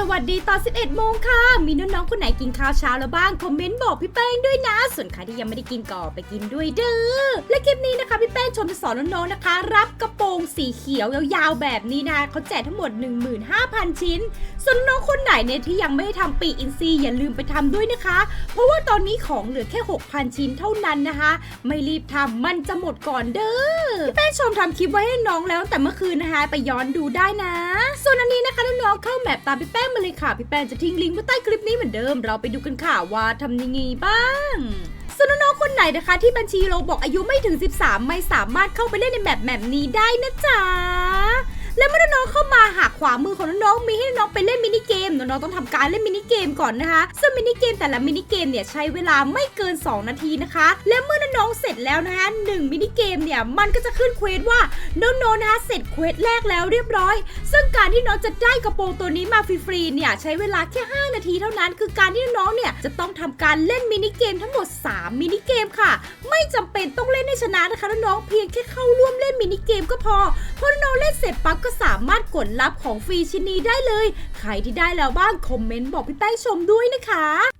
สวัสดีตอน 11 โมงค่ะ มีน้องๆ คนไหนกินข้าวเช้าแล้วบ้าง คอมเมนต์บอกพี่แป้งด้วยนะ ส่วนใครที่ยังไม่ได้กินก็ไปกินด้วยเด้อ และคลิปนี้นะคะ พี่แป้งชมจะสอนน้องๆ นะคะ รับกระโปรงสีเขียวยาวๆ แบบนี้นะเขาแจกทั้งหมด 15,000 ชิ้น ส่วนน้องคนไหนเนี่ยที่ยังไม่ได้ทำปีอินซีอย่าลืมไปทำด้วยนะคะ เพราะว่าตอนนี้ของเหลือแค่ 6,000 ชิ้นเท่านั้นนะคะ ไม่รีบทำมันจะหมดก่อนเด้อ พี่แป้งชมทำคลิปไว้ให้น้องแล้วแต่เมื่อคืนนะคะ ไปย้อนดูได้นะ ส่วนอันนี้นะคะน้องๆเข้าแมปตามพี่แป้งมาเลยค่ะ พี่แป้งจะทิ้งลิงก์ไว้ใต้คลิปนี้เหมือนเดิม เราไปดูกันค่ะว่าทำยังไงบ้างสนน้องคนไหนนะคะที่บัญชีเราบอกอายุไม่ถึง 13 ไม่สามารถเข้าไปเล่นในแมปแมปนี้ได้นะจ๊ะ และเมื่อน้องๆเขวามือของน้องๆมีให้น้องๆไปเล่นมินิเกมน้องๆต้องทำการเล่นมินิเกมก่อนนะคะซึ่งมินิเกมแต่ละมินิเกมเนี่ยใช้เวลาไม่เกิน 2 นาทีนะคะ และเมื่อน้องๆเสร็จแล้วนะคะหนึ่งมินิเกมเนี่ยมันก็จะขึ้นเควสว่าน้องๆนะคะเสร็จเควสแรกแล้วเรียบร้อย ซึ่งการที่น้องจะได้กระโปรงตัวนี้มาฟรีๆเนี่ยใช้เวลาแค่ 5 นาทีเท่านั้น คือการที่น้องๆเนี่ยจะต้องทำการเล่นมินิเกมทั้งหมด 3 มินิเกมค่ะ ไม่จำเป็นต้องเล่นให้ชนะนะคะน้องๆเพียงแค่เข้าร่วมเล่นมินิเกมก็พอพอน้องเล่นเสร็จปั๊บก็สามารถกดรับของฟรีชิ้นนี้ได้เลย ใครที่ได้แล้วบ้างคอมเมนต์บอกพี่แป้งชมด้วยนะคะ